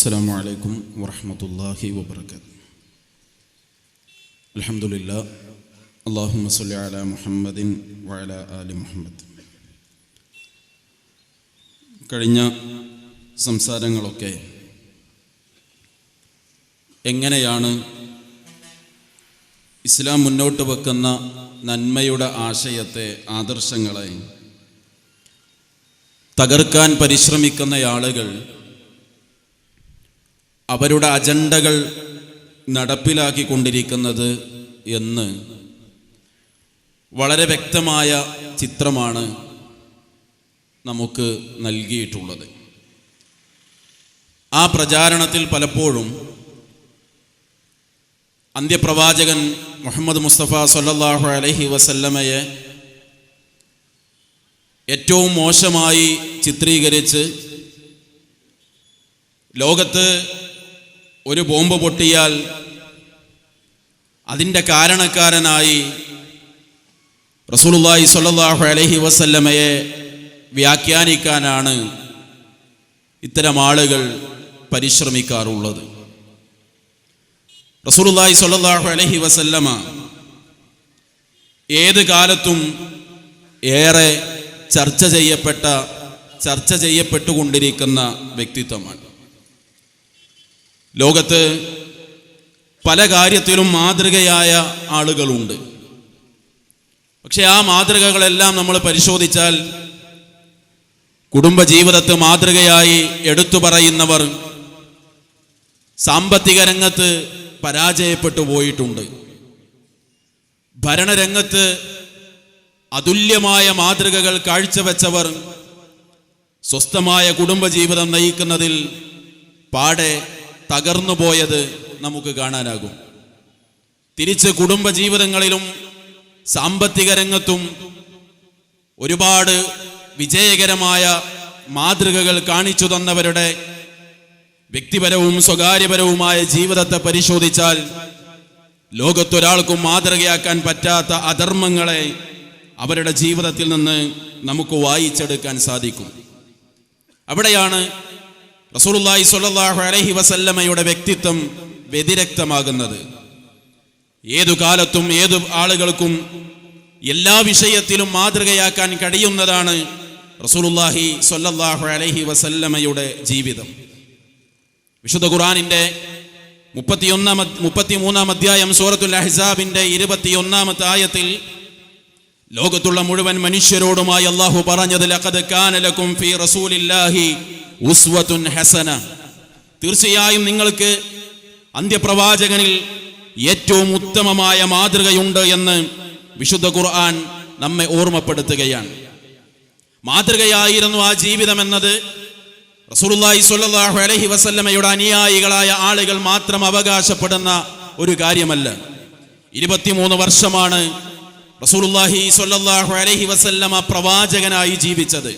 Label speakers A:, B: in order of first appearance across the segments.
A: السلام عليكم ورحمة الله وبركاته الحمد لله اللهم صل على محمد وعلى آل محمد കഴിഞ്ഞ സംസാരങ്ങളൊക്കെ എങ്ങനെയാണ് ഇസ്ലാം മുന്നോട്ട് വെക്കുന്ന നന്മയുടെ ആശയത്തെ ആദർശങ്ങളെ തകർക്കാൻ പരിശ്രമിക്കുന്ന ആളുകൾ അവരുടെ അജണ്ടകൾ നടപ്പിലാക്കിക്കൊണ്ടിരിക്കുന്നത് എന്ന് വളരെ വ്യക്തമായ ചിത്രമാണ് നമുക്ക് നൽകിയിട്ടുള്ളത്. ആ പ്രചാരണത്തിൽ പലപ്പോഴും അന്ത്യപ്രവാചകൻ മുഹമ്മദ് മുസ്തഫ സല്ലാഹു അലഹി വസല്ലമയെ ഏറ്റവും മോശമായി ചിത്രീകരിച്ച് ലോകത്ത് ഒരു ബോംബ് പൊട്ടിയാൽ അതിന്റെ കാരണക്കാരനായി റസൂലുള്ളാഹി സ്വല്ലല്ലാഹു അലൈഹി വസല്ലമയെ വ്യാഖ്യാനിക്കാനാണ് ഇത്തരം ആളുകൾ പരിശ്രമിക്കാറുള്ളത്. റസൂലുള്ളാഹി സ്വല്ലല്ലാഹു അലൈഹി വസല്ലമ ഏത് കാലത്തും ഏറെ ചർച്ച ചെയ്യപ്പെട്ട ചർച്ച ചെയ്യപ്പെട്ടുകൊണ്ടിരിക്കുന്ന വ്യക്തിത്വമാണ്. ലോകത്ത് പല കാര്യത്തിലും മാതൃകയായ ആളുകളുണ്ട്. പക്ഷെ ആ മാതൃകകളെല്ലാം നമ്മൾ പരിശോധിച്ചാൽ കുടുംബജീവിതത്തെ മാതൃകയായി എടുത്തു പറയുന്നവർ സാമ്പത്തിക രംഗത്ത് പരാജയപ്പെട്ടു പോയിട്ടുണ്ട്. ഭരണരംഗത്ത് അതുല്യമായ മാതൃകകൾ കാഴ്ചവെച്ചവർ സ്വസ്ഥമായ കുടുംബജീവിതം നയിക്കുന്നതിൽ പാടെ തകർന്നു പോയത് നമുക്ക് കാണാനാകും. തിരിച്ച് കുടുംബജീവിതങ്ങളിലും സാമ്പത്തിക രംഗത്തും ഒരുപാട് വിജയകരമായ മാതൃകകൾ കാണിച്ചു തന്നവരുടെ വ്യക്തിപരവും സ്വകാര്യപരവുമായ ജീവിതത്തെ പരിശോധിച്ചാൽ ലോകത്തൊരാൾക്കും മാതൃകയാക്കാൻ പറ്റാത്ത അധർമ്മങ്ങളെ അവരുടെ ജീവിതത്തിൽ നിന്ന് നമുക്ക് വായിച്ചെടുക്കാൻ സാധിക്കും. അവിടെയാണ് റസൂലുള്ളാഹി സ്വല്ലല്ലാഹു അലൈഹി വസല്ലമയുടെ വ്യക്തിത്വം വ്യതിരക്തമാകുന്നത്. ഏതു കാലത്തും ഏതു ആളുകൾക്കും എല്ലാ വിഷയത്തിലും മാതൃകയാക്കാൻ കഴിയുന്നതാണ് റസൂലുല്ലാഹി സ്വല്ലല്ലാഹു അലൈഹി വസല്ലമയുടെ ജീവിതം. വിശുദ്ധ ഖുറാനിന്റെ മുപ്പത്തിയൊന്നാം മുപ്പത്തിമൂന്നാം അധ്യായം സൂറത്തുൽ അഹ്സാബിന്റെ ഇരുപത്തിയൊന്നാമത്തെ ആയത്തിൽ ലോകത്തുള്ള മുഴുവൻ മനുഷ്യരോടുമായി അള്ളാഹു പറഞ്ഞത് ഫീ റസൂലില്ലാഹി ഉസ്വത്തുൻ ഹസന. തീർച്ചയായും നിങ്ങൾക്ക് അന്ത്യപ്രവാചകനിൽ ഏറ്റവും ഉത്തമമായ മാതൃകയുണ്ട് എന്ന് വിശുദ്ധ ഖുർആൻ നമ്മെ ഓർമ്മപ്പെടുത്തുകയാണ്. മാതൃകയായിരുന്നു ആ ജീവിതം എന്നത് റസൂലുള്ളാഹി സ്വല്ലല്ലാഹു അലൈഹി വസല്ലമയുടെ അനുയായികളായ ആളുകൾ മാത്രം അവകാശപ്പെടുന്ന ഒരു കാര്യമല്ല. ഇരുപത്തിമൂന്ന് വർഷമാണ് റസൂലുള്ളാഹി സ്വല്ലല്ലാഹു അലൈഹി വസല്ലമ പ്രവാചകനായി ജീവിച്ചത്.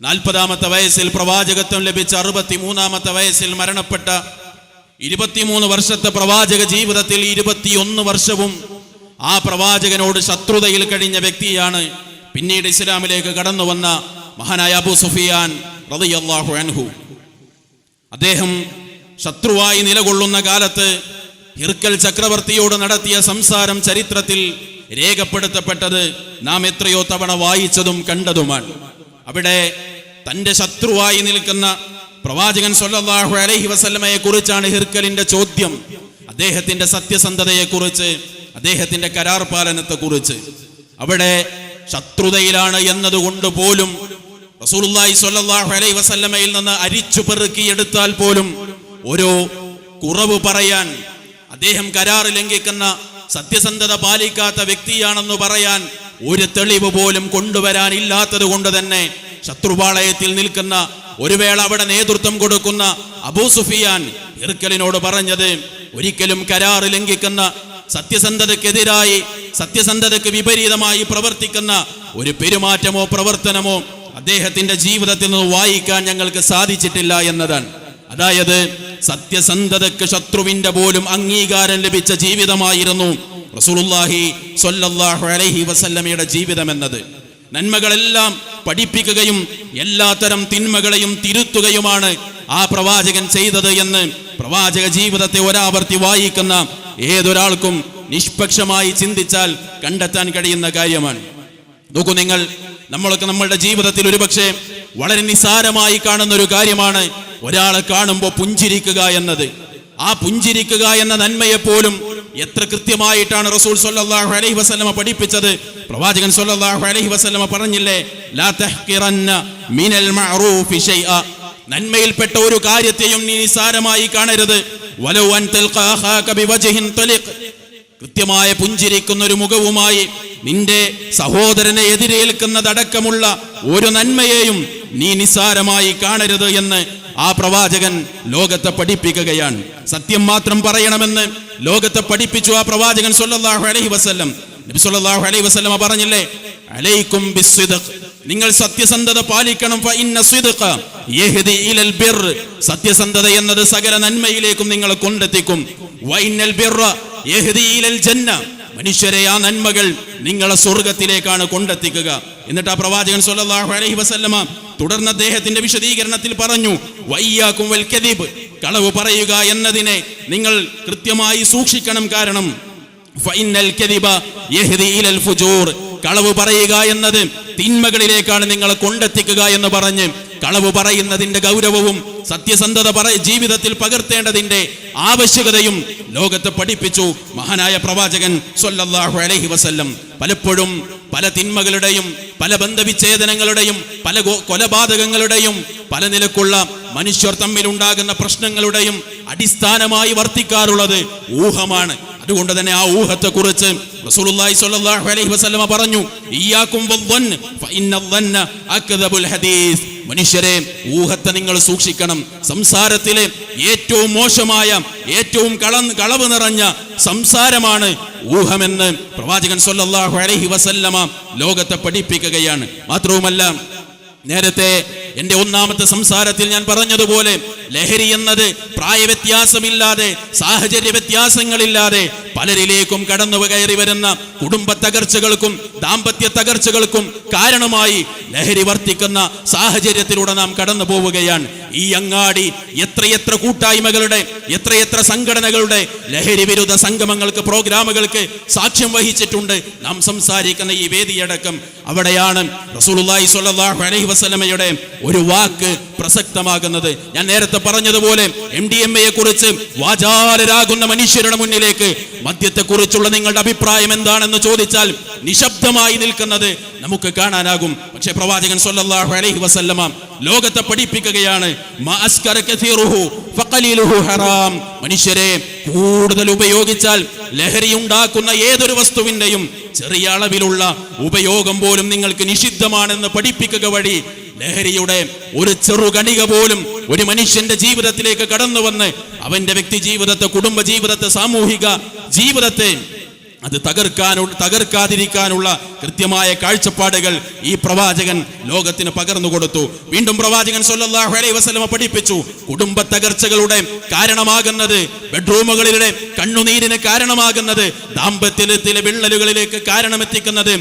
A: നാൽപ്പതാമത്തെ വയസ്സിൽ പ്രവാചകത്വം ലഭിച്ച അറുപത്തി മൂന്നാമത്തെ വയസ്സിൽ മരണപ്പെട്ട ഇരുപത്തിമൂന്ന് വർഷത്തെ പ്രവാചക ജീവിതത്തിൽ ഇരുപത്തിയൊന്ന് വർഷവും ആ പ്രവാചകനോട് ശത്രുതയിൽ കഴിഞ്ഞ വ്യക്തിയാണ് പിന്നീട് ഇസ്ലാമിലേക്ക് കടന്നു വന്ന മഹാനായ അബു സുഫിയാൻ റളിയല്ലാഹു അൻഹു. അദ്ദേഹം ശത്രുവായി നിലകൊള്ളുന്ന കാലത്ത് ഹിർക്കൽ ചക്രവർത്തിയോട് നടത്തിയ സംസാരം ചരിത്രത്തിൽ രേഖപ്പെടുത്തപ്പെട്ടത് നാം എത്രയോ തവണ വായിച്ചതും കണ്ടതുമാണ്. അവിടെ തന്റെ ശത്രുവായി നിൽക്കുന്ന പ്രവാചകൻ സൊല്ലാഹു അലൈഹി വസല്ലമയെ കുറിച്ചാണ് ഹിർക്കലിന്റെ ചോദ്യം. അദ്ദേഹത്തിന്റെ സത്യസന്ധതയെ കുറിച്ച് അദ്ദേഹത്തിന്റെ കരാർ പാലനത്തെ കുറിച്ച് അവിടെ ശത്രുതയിലാണ് എന്നതുകൊണ്ട് പോലും റസൂലുള്ളാഹി സ്വല്ലല്ലാഹു അലൈഹി വസല്ലമയിൽ നിന്ന് അരിച്ചു പെറുക്കിയെടുത്താൽ പോലും ഒരു കുറവ് പറയാൻ അദ്ദേഹം കരാർ ലംഘിക്കുന്ന സത്യസന്ധത പാലിക്കാത്ത വ്യക്തിയാണെന്ന് പറയാൻ ഒരു തെളിവ് പോലും കൊണ്ടുവരാനില്ലാത്തത് കൊണ്ട് തന്നെ ശത്രുപാളയത്തിൽ നിൽക്കുന്ന ഒരു വേള അവിടെ നേതൃത്വം കൊടുക്കുന്ന അബൂ സുഫിയാൻ ഇർക്കലിനോട് പറഞ്ഞത് ഒരിക്കലും കരാർ ലംഘിക്കുന്ന സത്യസന്ധതക്കെതിരായി സത്യസന്ധതയ്ക്ക് വിപരീതമായി പ്രവർത്തിക്കുന്ന ഒരു പെരുമാറ്റമോ പ്രവർത്തനമോ അദ്ദേഹത്തിന്റെ ജീവിതത്തിൽ നിന്ന് വായിക്കാൻ ഞങ്ങൾക്ക് സാധിച്ചിട്ടില്ല എന്നതാണ്. അതായത് സത്യസന്ധതയ്ക്ക് ശത്രുവിന്റെ പോലും അംഗീകാരം ലഭിച്ച ജീവിതമായിരുന്നു റസൂലുള്ളാഹി സ്വല്ലല്ലാഹു അലൈഹി വസല്ലമയുടെ ജീവിതം എന്നത് നന്മകളെല്ലാം പഠിപ്പിക്കുകയും എല്ലാത്തരം തിന്മകളെയും തിരുത്തുകയുമാണ് ആ പ്രവാചകൻ ചെയ്തത് എന്ന് പ്രവാചക ജീവിതത്തെ ഒരാവർത്തി വായിക്കുന്ന ഏതൊരാൾക്കും നിഷ്പക്ഷമായി ചിന്തിച്ചാൽ കണ്ടെത്താൻ കഴിയുന്ന കാര്യമാണ്. നോക്കൂ നിങ്ങൾ നമ്മളൊക്കെ നമ്മളുടെ ജീവിതത്തിൽ ഒരുപക്ഷെ വളരെ നിസാരമായി കാണുന്ന ഒരു കാര്യമാണ് ഒരാളെ കാണുമ്പോൾ പുഞ്ചിരിക്കുക എന്നത്. ആ പുഞ്ചിരിക്കുക എന്ന നന്മയെപ്പോലും എത്ര കൃത്യമായിട്ടാണ് റസൂൽ സല്ലല്ലാഹു അലൈഹി വസല്ലമ പഠിപ്പിച്ചത്? പ്രവാചകൻ സല്ലല്ലാഹു അലൈഹി വസല്ലമ പറഞ്ഞില്ലേ ലാ മിനൽ മഅറൂഫി ഷൈഅ. നന്മയിൽപ്പെട്ട ഒരു കാര്യത്തെയും നീ നിസാരമായി കാണരുത്. വലൗ അൻ തൽഖാ ബിവജ്ഹിൻ തലിഖ്. കൃത്യമായ പുഞ്ചിരിക്കുന്ന ഒരു മുഖവുമായി നിന്റെ സഹോദരനെ എതിരേൽക്കുന്നതടക്കമുള്ള ഒരു നന്മയെയും നീ നിസ്സാരമായി കാണരുത് എന്ന് ആ പ്രവാചകൻ ലോകത്തെ പഠിപ്പിക്കുകയാണ്. സത്യം മാത്രം പറയണമെന്ന് ലോകത്തെ പഠിപ്പിച്ചു ആ പ്രവാചകൻ സൊല്ലാഹു അലൈഹി വസല്ലം. നബി അലൈഹി വസല്ലമ പറഞ്ഞില്ലേ അലൈക്കും നിങ്ങൾ സത്യസന്ധത പാലിക്കണം സത്യസന്ധത എന്നത് സകല നന്മയിലേക്കും നിങ്ങളെ കൊണ്ടെത്തിക്കും. മനുഷ്യരെ ആ നന്മകൾ നിങ്ങളെ സ്വർഗത്തിലേക്കാണ് കൊണ്ടെത്തിക്കുക. എന്നിട്ട് ആ പ്രവാചകൻ സല്ലല്ലാഹു അലൈഹി വസല്ലമ തുടർന്ന് അദ്ദേഹത്തിന്റെ വിശദീകരണത്തിൽ പറഞ്ഞു വയ്യാക്കും വൽ കളവ് പറയുക എന്നതിനെ നിങ്ങൾ കൃത്യമായി സൂക്ഷിക്കണം കാരണം കദിബ ഫുജൂർ. കളവ് പറയുക എന്നത് തിന്മകളിലേക്കാണ് നിങ്ങളെ കൊണ്ടെത്തിക്കുക എന്ന് പറഞ്ഞ് കളവ് പറയുന്നതിന്റെ ഗൗരവവും സത്യസന്ധത പറ ജീവിതത്തിൽ പകർത്തേണ്ടതിന്റെ ആവശ്യകതയും ലോകത്തെ പഠിപ്പിച്ചു. മഹാനായ പ്രവാചകൻ സൊല്ലാഹു അലഹി വസല്ലം. പലപ്പോഴും പല തിന്മകളുടെയും പല ബന്ധവിച്ഛേദനങ്ങളുടെയും പല കൊലപാതകങ്ങളുടെയും പല നിലക്കുള്ള മനുഷ്യർ തമ്മിലുണ്ടാകുന്ന പ്രശ്നങ്ങളുടെയും അടിസ്ഥാനമായി വർത്തിക്കാറുള്ളത് ഊഹമാണ്. അതുകൊണ്ട് തന്നെ ആ ഊഹത്തെ കുറിച്ച് റസൂലുള്ളാഹി സ്വല്ലല്ലാഹു അലൈഹി വസല്ലമ പറഞ്ഞു ഇയ്യാക്കും വദ്ദൻ ഫഇന്ന അക്ദബുൽ ഹദീസ്. മനുഷ്യരെ ഊഹത്തെ നിങ്ങൾ സൂക്ഷിക്കണം. സംസാരത്തിലെ ഏറ്റവും മോശമായ ഏറ്റവും കള കളവ് നിറഞ്ഞ സംസാരമാണ് ഊഹമെന്ന് പ്രവാചകൻ സൊല്ലാഹു അലഹി വസല്ലമ ലോകത്തെ പഠിപ്പിക്കുകയാണ്. മാത്രവുമല്ല നേരത്തെ എന്റെ ഒന്നാമത്തെ സംസാരത്തിൽ ഞാൻ പറഞ്ഞതുപോലെ ലഹരി എന്നത് പ്രായവ്യത്യാസമില്ലാതെ സാഹചര്യ വ്യത്യാസങ്ങളില്ലാതെ പലരിലേക്കും കടന്നു കയറി വരുന്ന കുടുംബ തകർച്ചകൾക്കും ദാമ്പത്യ തകർച്ചകൾക്കും കാരണമായി ലഹരി വർത്തിക്കുന്ന സാഹചര്യത്തിലൂടെ നാം കടന്നു പോവുകയാണ്. ഈ അങ്ങാടി എത്രയെത്ര കൂട്ടായ്മകളുടെ എത്രയെത്ര സംഘടനകളുടെ ലഹരി വിരുദ്ധ സംഗമങ്ങൾക്ക് പ്രോഗ്രാമുകൾക്ക് സാക്ഷ്യം വഹിച്ചിട്ടുണ്ട്. നാം സംസാരിക്കുന്ന ഈ വേദിയടക്കം അവിടെയാണ് റസൂലുള്ളാഹി സ്വല്ലല്ലാഹു അലൈഹി വസല്ലമയുടെ ഒരു വാക്ക് പ്രസക്തമാകുന്നത്. ഞാൻ നേരത്തെ പറഞ്ഞതുപോലെ എം ഡി എം എയെ കുറിച്ച് വാചാലരാകുന്ന മനുഷ്യരുടെ മുന്നിലേക്ക് മദ്യത്തെ കുറിച്ചുള്ള നിങ്ങളുടെ അഭിപ്രായം എന്താണെന്ന് ചോദിച്ചാൽ നിശബ്ദമായി നിൽക്കുന്നത് നമുക്ക് കാണാനാകും. പക്ഷേ പ്രവാചകൻ സല്ലല്ലാഹു അലൈഹി വസല്ലമ ലോകത്തെ പഠിപ്പിക്കുകയാണ് ഹറാം. മനുഷ്യരെ കൂടുതൽ ഉപയോഗിച്ചാൽ ലഹരി ഉണ്ടാക്കുന്ന ഏതൊരു വസ്തുവിന്റെയും ചെറിയ അളവിലുള്ള ഉപയോഗം പോലും നിങ്ങൾക്ക് നിഷിദ്ധമാണെന്ന് പഠിപ്പിക്കുക വഴി ലഹരിയുടെ ഒരു ചെറുകണിക പോലും ഒരു മനുഷ്യന്റെ ജീവിതത്തിലേക്ക് കടന്നു വന്ന് അവന്റെ വ്യക്തി ജീവിതത്തെ കുടുംബ ജീവിതത്തെ സാമൂഹിക ജീവിതത്തെ അത് തകർക്കാനുള്ള തകർക്കാതിരിക്കാനുള്ള കൃത്യമായ കാഴ്ചപ്പാടുകൾ ഈ പ്രവാചകൻ ലോകത്തിന് പകർന്നു കൊടുത്തു. വീണ്ടും പ്രവാചകൻ സല്ലല്ലാഹു അലൈഹി വസല്ലമ പഠിപ്പിച്ചു. കുടുംബ തകർച്ചകളുടെ കാരണമാകുന്നത് ബെഡ്റൂമുകളിലെ കണ്ണുനീരിന് കാരണമാകുന്നത് ദാമ്പത്യത്തിലെ വിള്ളലുകളിലേക്ക് കാരണമെത്തിക്കുന്നത്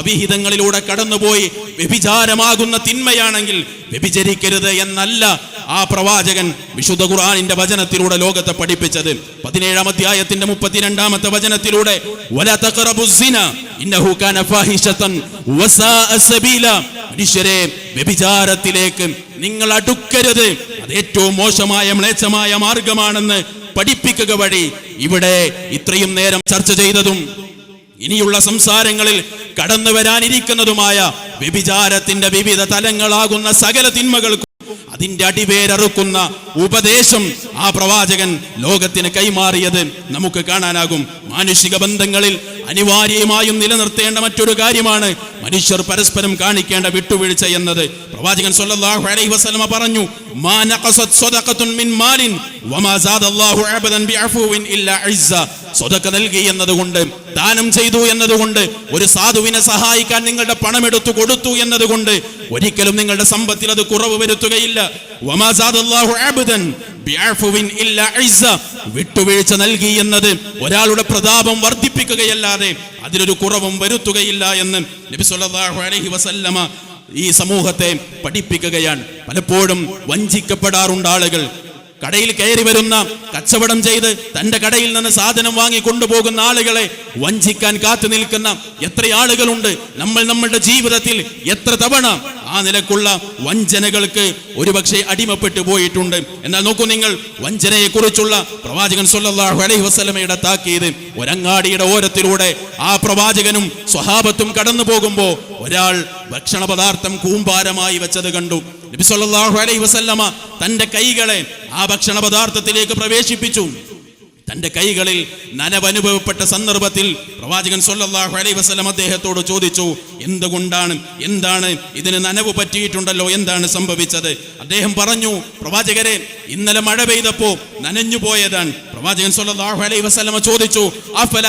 A: അവിഹിതങ്ങളിലൂടെ കടന്നുപോയി വ്യഭിചാരമാകുന്ന തിന്മയാണെങ്കിൽ വ്യഭിചരിക്കരുത് എന്നല്ല ആ പ്രവാചകൻ വിശുദ്ധ ഖുർആാനിന്റെ വചനത്തിലൂടെ ലോകത്തെ പഠിപ്പിച്ചത് പതിനേഴാം അധ്യായത്തിന്റെ മുപ്പത്തിരണ്ടാമത്തെ വചനത്തിലൂടെ. മനുഷ്യരെ വ്യഭിചാരത്തിലേക്ക് നിങ്ങൾ അടുക്കരുത് അത് ഏറ്റവും മോശമായ മ്ലേച്ഛമായ മാർഗമാണെന്ന് പഠിപ്പിക്കുക വഴി ഇവിടെ ഇത്രയും നേരം ചർച്ച ചെയ്തതും ഇനിയുള്ള സംസാരങ്ങളിൽ കടന്നു വരാനിരിക്കുന്നതുമായ വ്യഭിചാരത്തിന്റെ വിവിധ തലങ്ങളാകുന്ന സകല തിന്മകൾക്കും അതിന്റെ അടിവേരറുക്കുന്ന ഉപദേശം ആ പ്രവാചകൻ ലോകത്തിന് കൈമാറിയത് നമുക്ക് കാണാനാകും. മാനുഷിക ബന്ധങ്ങളിൽ അനിവാര്യമായും നിലനിർത്തേണ്ട മറ്റൊരു കാര്യമാണ് മനുഷ്യർ പരസ്പരം കാണിക്കേണ്ട വിട്ടുവീഴ്ച എന്നത്. പ്രവാചകൻ സല്ലല്ലാഹു അലൈഹി പറഞ്ഞു മാ നഖസത് സദഖത്തുൻ മിൻ മാലിൻ വമാ സാദല്ലാഹു അബദൻ ബിഅഫുവിൻ ഇല്ലാ സ്വതക്ക നൽകി എന്നതുകൊണ്ട് ദാനം ചെയ്തു എന്നതുകൊണ്ട് ഒരു സാധുവിനെ സഹായിക്കാൻ നിങ്ങളുടെ പണം എടുത്തു കൊടുത്തു എന്നതുകൊണ്ട് ഒരിക്കലും നിങ്ങളുടെ സമ്പത്തിൽ അത് കുറവ് വരുത്തുകയില്ല. വിട്ടുവീഴ്ച നൽകി എന്നത് ഒരാളുടെ പ്രതാപം വർദ്ധിപ്പിക്കുകയല്ലാതെ അതിലൊരു കുറവും വരുത്തുകയില്ല എന്ന് നബി സല്ലല്ലാഹു അലൈഹി വസല്ലമ ഈ സമൂഹത്തെ പഠിപ്പിക്കുകയാണ്. പലപ്പോഴും വഞ്ചിക്കപ്പെടാറുണ്ട് ആളുകൾ. കടയിൽ കയറി വരുന്ന കച്ചവടം ചെയ്ത് തന്റെ കടയിൽ നിന്ന് സാധനം വാങ്ങി കൊണ്ടുപോകുന്ന ആളുകളെ വഞ്ചിക്കാൻ കാത്തു നിൽക്കുന്ന എത്ര ആളുകളുണ്ട്? നമ്മൾ നമ്മളുടെ ജീവിതത്തിൽ എത്ര തവണ ആ നിലക്കുള്ള വഞ്ചനകൾക്ക് ഒരുപക്ഷെ അടിമപ്പെട്ടു പോയിട്ടുണ്ട്. എന്നാൽ നോക്കൂ നിങ്ങൾ വഞ്ചനയെ കുറിച്ചുള്ള പ്രവാചകൻ സല്ലല്ലാഹു അലൈഹി വസല്ലമയുടെ താക്കീത് ഒരങ്ങാടിയുടെ ഓരത്തിലൂടെ ആ പ്രവാചകനും സ്വഹാബത്തും കടന്നു പോകുമ്പോ ഒരാൾ ഭക്ഷണ പദാർത്ഥം കൂമ്പാരമായി വെച്ചത് കണ്ടു. നബി സല്ലല്ലാഹു അലൈഹി വസല്ലമ തന്റെ കൈകളെ ആ ഭക്ഷണ പദാർത്ഥത്തിലേക്ക് പ്രവേശിപ്പിച്ചു. തന്റെ കൈകളിൽ നനവനുഭവപ്പെട്ട സന്ദർഭത്തിൽ പ്രവാചകൻ സല്ലല്ലാഹു അലൈഹി വസല്ലം അദ്ദേഹത്തോട് ചോദിച്ചു എന്തുകൊണ്ടാണ് എന്താണ് ഇതിന് നനവ് പറ്റിയിട്ടുണ്ടല്ലോ? എന്താണ് സംഭവിച്ചത്? അദ്ദേഹം പറഞ്ഞു പ്രവാചകരെ ഇന്നലെ മഴ പെയ്തപ്പോ നനഞ്ഞു പോയതാണ്. പ്രവാചകൻ സല്ലല്ലാഹു അലൈഹി വസ്ലമ ചോദിച്ചു അഫല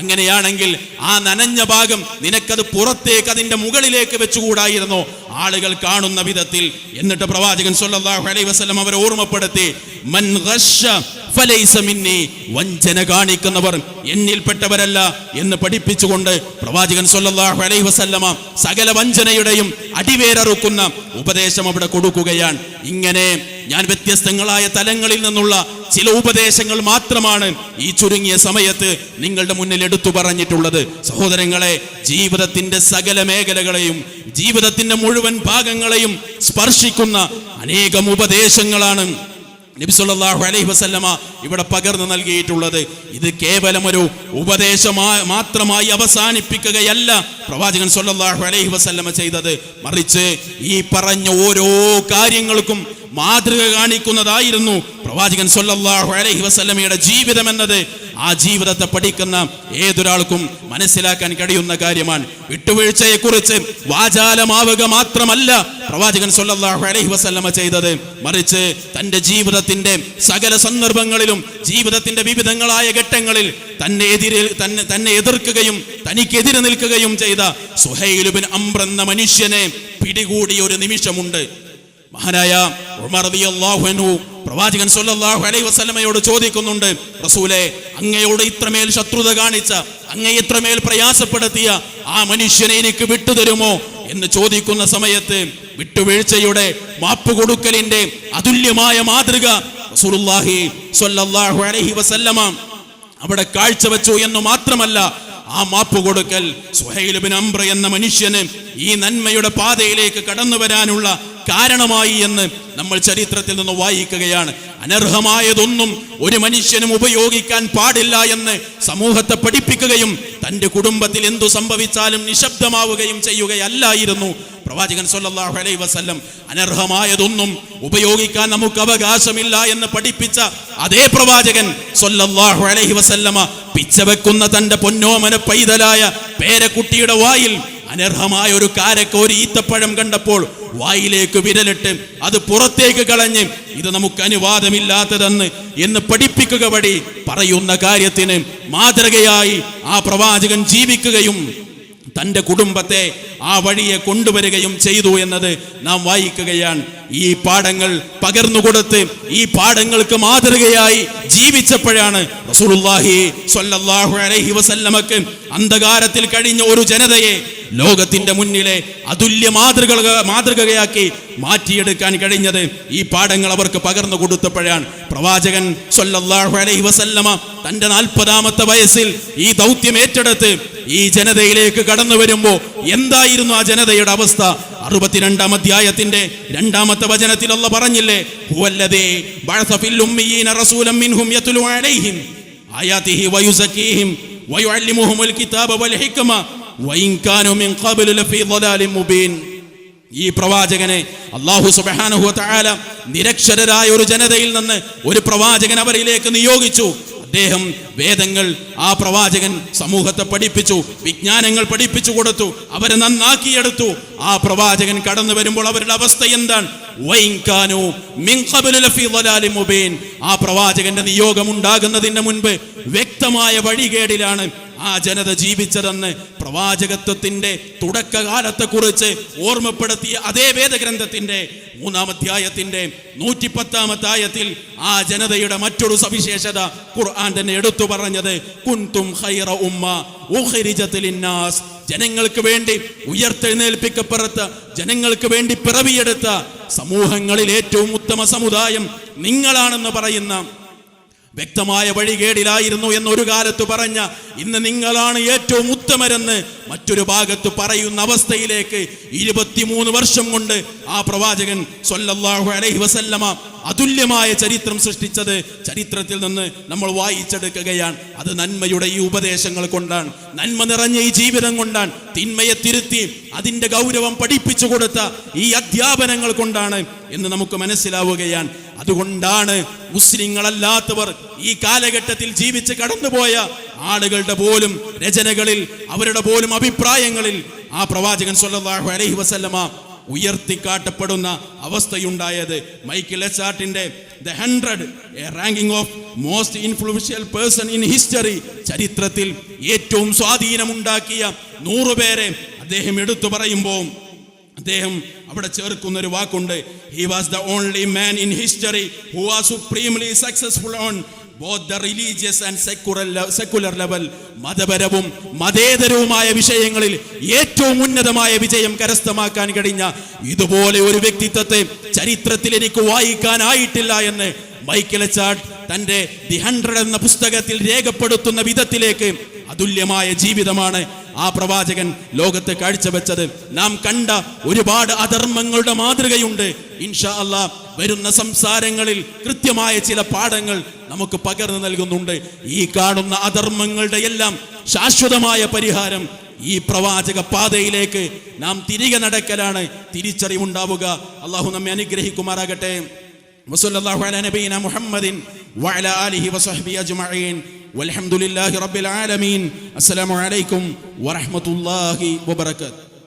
A: അങ്ങനെയാണെങ്കിൽ ആ നനഞ്ഞ ഭാഗം നിനക്കത് പുറത്തേക്ക് അതിന്റെ മുകളിലേക്ക് വെച്ചുകൂടായിരുന്നോ? ആളുകൾ കാണുന്ന വിധത്തിൽ എന്നിട്ട് പ്രവാചകൻ സല്ലല്ലാഹു അലൈഹി വസല്ലം അവരെ ഓർമ്മപ്പെടുത്തി മൻ ഗശ്ശ ഫലൈസ മിന്നി വഞ്ചന കാണിക്കുന്നവർ എന്നിൽപ്പെട്ടവരല്ല എന്ന് പഠിപ്പിച്ചുകൊണ്ട് പ്രവാചകൻ സല്ലല്ലാഹു അലൈഹി വസല്ലമ സകല വഞ്ചനയുടെയും അടിവേരറുക്കുന്ന ഉപദേശം അവിടെ കൊടുക്കുകയാണ്. ഇങ്ങനെ ഞാൻ വ്യത്യസ്തങ്ങളായ തലങ്ങളിൽ നിന്നുള്ള ചില ഉപദേശങ്ങൾ മാത്രമാണ് ഈ ചുരുങ്ങിയ സമയത്ത് നിങ്ങളുടെ മുന്നിൽ എടുത്തു പറഞ്ഞിട്ടുള്ളത്. സഹോദരങ്ങളെ ജീവിതത്തിന്റെ സകല മേഖലകളെയും ജീവിതത്തിന്റെ മുഴുവൻ ഭാഗങ്ങളെയും സ്പർശിക്കുന്ന അനേകം ഉപദേശങ്ങളാണ് നബി സല്ലല്ലാഹു അലൈഹി വസല്ലമ ഇവിടെ പകർന്നു നൽകിയിട്ടുള്ളത്. ഇത് കേവലം ഒരു ഉപദേശമായി മാത്രമായി അവസാനിപ്പിക്കുകയല്ല പ്രവാചകൻ സല്ലല്ലാഹു അലൈഹി വസല്ലമ ചെയ്തത്. മറിച്ച് ഈ പറഞ്ഞ ഓരോ കാര്യങ്ങൾക്കും മാതൃക കാണിക്കുന്നതായിരുന്നു. പ്രവാചകൻ സൊല്ലാഹു അലഹി വസല്ലമയുടെ ജീവിതം എന്നത്. ആ ജീവിതത്തെ പഠിക്കുന്ന ഏതൊരാൾക്കും മനസ്സിലാക്കാൻ കഴിയുന്ന കാര്യമാണ്. വിട്ടുവീഴ്ചയെക്കുറിച്ച് വാചാലമാവുക മാത്രമല്ല പ്രവാചകൻ സൊല്ലാഹു അലഹി വസല്ലമ ചെയ്തത്. മറിച്ച് തന്റെ ജീവിതത്തിന്റെ സകല സന്ദർഭങ്ങളിലും ജീവിതത്തിന്റെ വിവിധങ്ങളായ ഘട്ടങ്ങളിൽ തന്നെ എതിരെ തന്നെ തന്നെ എതിർക്കുകയും തനിക്കെതിരെ നിൽക്കുകയും ചെയ്ത സുഹൈലുബിൻ അംർ എന്ന മനുഷ്യനെ പിടികൂടിയ ഒരു നിമിഷമുണ്ട്. മഹാനായ ഉമർ അൻഹു പ്രവാചകൻ സല്ലല്ലാഹു അലൈഹി വസല്ലമയോട് ചോദിക്കുന്നുണ്ട് റസൂലെ അങ്ങയോട് ഇത്രമേൽ ശത്രുത കാണിച്ച അങ്ങയെ ഇത്രമേൽ പ്രയാസപ്പെടുത്തിയ ആ മനുഷ്യനെ എനിക്ക് വിട്ടുതരുമോ? എന്ന് ചോദിക്കുന്ന സമയത്ത് വിട്ടുവീഴ്ചയുടെ മാപ്പ് കൊടുക്കലിന്റെ അതുല്യമായ മാതൃക റസൂലുള്ളാഹി സ്വല്ലല്ലാഹു അലൈഹി വസല്ലമ അവിടെ കാഴ്ചവെച്ചു എന്ന് മാത്രമല്ല ആ മാപ്പ് കൊടുക്കൽ സുഹൈലബിൻ അംബ്ര എന്ന മനുഷ്യന് ഈ നന്മയുടെ പാതയിലേക്ക് കടന്നു വരാനുള്ള കാരണമായി എന്ന് നമ്മൾ ചരിത്രത്തിൽ നിന്ന് വായിക്കുകയാണ്. അനർഹമായതൊന്നും ഒരു മനുഷ്യനും ഉപയോഗിക്കാൻ പാടില്ല എന്ന് സമൂഹത്തെ പഠിപ്പിക്കുകയും തന്റെ കുടുംബത്തിൽ എന്തു സംഭവിച്ചാലും നിശബ്ദമാവുകയും ചെയ്യുകയല്ലായിരുന്നു. പ്രവാചകൻ സൊല്ലാഹു അലൈ വസല്ലം അനർഹമായതൊന്നും ഉപയോഗിക്കാൻ നമുക്ക് അവകാശമില്ല എന്ന് പഠിപ്പിച്ച അതേ പ്രവാചകൻ സൊല്ലാഹു അലൈഹി വസല്ലമ പിച്ചവെക്കുന്ന തന്റെ പൊന്നോമന പൈതലായ പേരക്കുട്ടിയുടെ വായിൽ അനർഹമായ ഒരു കാരക്ക ഒരു ഈത്തപ്പഴം കണ്ടപ്പോൾ വായിലേക്ക് വിരലിട്ട് അത് പുറത്തേക്ക് കളഞ്ഞ് ഇത് നമുക്ക് അനുവാദമില്ലാത്തതെന്ന് എന്ന് പഠിപ്പിക്കുക വഴി പറയുന്ന കാര്യത്തിന് മാതൃകയായി ആ പ്രവാചകൻ ജീവിക്കുകയും തന്റെ കുടുംബത്തെ ആ വഴിയെ കൊണ്ടുവരികയും ചെയ്തു എന്നത് നാം വായിക്കുകയാണ്. ഈ പാഠങ്ങൾ പകർന്നുകൊടുത്ത് ഈ പാഠങ്ങൾക്ക് മാതൃകയായി ജീവിച്ചപ്പോഴാണ് റസൂലുള്ളാഹി സ്വല്ലല്ലാഹു അലൈഹി വസല്ലമക്ക് അന്ധകാരത്തിൽ കഴിഞ്ഞ ഒരു ജനതയെ ലോകത്തിന്റെ മുന്നിലെ അതുല്യ മാതൃക മാതൃകയാക്കി മാറ്റിയെടുക്കാൻ കഴിഞ്ഞത് ഈ പാഠങ്ങൾ അവർക്ക് പകർന്നു കൊടുത്തപ്പോഴാണ്. പ്രവാചകൻ അലൈഹി വസല്ലമ തന്റെ നാൽപ്പതാമത്തെ വയസ്സിൽ ഈ ദൗത്യം ഏറ്റെടുത്ത് ഈ ജനതയിലേക്ക് കടന്നു വരുമ്പോൾ എന്തായിരുന്നു ആ ജനതയുടെ അവസ്ഥ? അറുപത്തിരണ്ടാം അധ്യായത്തിന്റെ രണ്ടാമത്തെ വചനത്തിൽ അല്ല പറഞ്ഞില്ലേ? ആയാതിഹി വയുസക്കീഹിം വയുഅല്ലിമുഹുൽ കിതാബ വൽ ഹിക്മ ഈ പ്രവാചകനെ അള്ളാഹു സുബാനുഹുല നിരക്ഷരായ ഒരു ജനതയിൽ നിന്ന് ഒരു പ്രവാചകൻ അവരിലേക്ക് നിയോഗിച്ചു. അദ്ദേഹം വേദങ്ങൾ ആ പ്രവാചകൻ സമൂഹത്തെ പഠിപ്പിച്ചു വിജ്ഞാനങ്ങൾ പഠിപ്പിച്ചു കൊടുത്തു അവരെ നന്നാക്കിയെടുത്തു. ആ പ്രവാചകൻ കടന്നു വരുമ്പോൾ അവരുടെ അവസ്ഥ എന്താണ്? ആ പ്രവാചകന്റെ നിയോഗം ഉണ്ടാകുന്നതിന് മുൻപ് വ്യക്തമായ വഴികേടിലാണ് ആ ജനത ജീവിച്ചതെന്ന് പ്രവാചകത്വത്തിന്റെ തുടക്കകാലത്തെക്കുറിച്ച് ഓർമ്മപ്പെടുത്തിയ അതേ വേദഗ്രന്ഥത്തിന്റെ മൂന്നാം അധ്യായത്തിന്റെ നൂറ്റി പത്താമത്തെ ആ ജനതയുടെ മറ്റൊരു സവിശേഷത ഖുർആൻ തന്നെ എടുത്തു പറഞ്ഞത് കുന്തും ഹൈറ ഉമ്മ ലിന്നാസ്. ജനങ്ങൾക്ക് വേണ്ടി ഉയർത്തെഴുന്നേൽപ്പിക്കപ്പെടുത്ത ജനങ്ങൾക്ക് വേണ്ടി പിറവിയെടുത്ത സമൂഹങ്ങളിൽ ഏറ്റവും ഉത്തമ സമുദായം നിങ്ങളാണെന്ന് പറയുന്ന വ്യക്തമായ വഴികേടിലായിരുന്നു എന്നൊരു കാലത്ത് പറഞ്ഞ ഇന്ന് നിങ്ങളാണ് ഏറ്റവും ഉത്തമരെന്ന് മറ്റൊരു ഭാഗത്ത് പറയുന്ന അവസ്ഥയിലേക്ക് ഇരുപത്തിമൂന്ന് വർഷം കൊണ്ട് ആ പ്രവാചകൻ സൊല്ലാഹു അലൈഹി വസല്ലമ അതുല്യമായ ചരിത്രം സൃഷ്ടിച്ചത് ചരിത്രത്തിൽ നിന്ന് നമ്മൾ വായിച്ചെടുക്കുകയാണ്. അത് നന്മയുടെ ഈ ഉപദേശങ്ങൾ കൊണ്ടാണ്. നന്മ നിറഞ്ഞ ഈ ജീവിതം കൊണ്ടാണ്. തിന്മയെ തിരുത്തി അതിന്റെ ഗൗരവം പഠിപ്പിച്ചു കൊടുത്ത ഈ അധ്യാപനങ്ങൾ കൊണ്ടാണ് എന്ന് നമുക്ക് മനസ്സിലാവുകയാണ്. അതുകൊണ്ടാണ് മുസ്ലിങ്ങളല്ലാത്തവർ ഈ കാലഘട്ടത്തിൽ ജീവിച്ച് കടന്നുപോയ ആളുകളുടെ പോലും രചനകളിൽ അവരുടെ പോലും അഭിപ്രായങ്ങളിൽ ആ പ്രവാചകൻ സല്ലല്ലാഹു അലൈഹി വസല്ലമ ഉയർത്തിക്കാട്ടപ്പെടുന്ന അവസ്ഥയുണ്ടായത്. Michael എച്ചാർട്ടിന്റെ the hundred a ranking of most influential person in history ചരിത്രത്തിൽ ഏറ്റവും സ്വാധീനമുണ്ടാക്കിയ നൂറുപേരെ അദ്ദേഹം എടുത്തു പറയുമ്പോൾ അദ്ദേഹം അവിടെ ചേർക്കുന്ന ഒരു വാക്കുണ്ട് he was the only man in history who was supremely successful on both religious and secular secular level മതപരവും മതേതരവുമായ വിഷയങ്ങളിൽ ഏറ്റവും ഉന്നതമായ വിജയം കരസ്ഥമാക്കാൻ കഴിഞ്ഞ ഇതുപോലെ ഒരു വ്യക്തിത്വത്തെ ചരിത്രത്തിൽ എനിക്ക് വായിക്കാനായിട്ടില്ല എന്ന് മൈക്കിൾ ചാട്ട് തന്റെ ദി ഹൺഡ്രഡ് എന്ന പുസ്തകത്തിൽ രേഖപ്പെടുത്തുന്ന വിധത്തിലേക്ക് അതുല്യമായ ജീവിതമാണ് ആ പ്രവാചകൻ ലോകത്ത് കാഴ്ചവെച്ചത് നാം കണ്ട ഒരുപാട് അധർമ്മങ്ങളുടെ മാതൃകയുണ്ട്. ഇൻഷാ അല്ല വരുന്ന സംസാരങ്ങളിൽ കൃത്യമായ ചില പാഠങ്ങൾ നമുക്ക് പകർന്നു നൽകുന്നുണ്ട്. ഈ കാണുന്ന അധർമ്മങ്ങളുടെ എല്ലാം ശാശ്വതമായ പരിഹാരം ഈ പ്രവാചക പാതയിലേക്ക് നാം തിരികെ നടക്കലാണ്. തിരിച്ചറിവുണ്ടാവുക. അള്ളാഹു നമ്മെ അനുഗ്രഹിക്കുമാറാകട്ടെ. وصلى الله على نبينا محمد وعلى آله وصحبه أجمعين والحمد لله رب العالمين. السلام عليكم ورحمة الله وبركاته.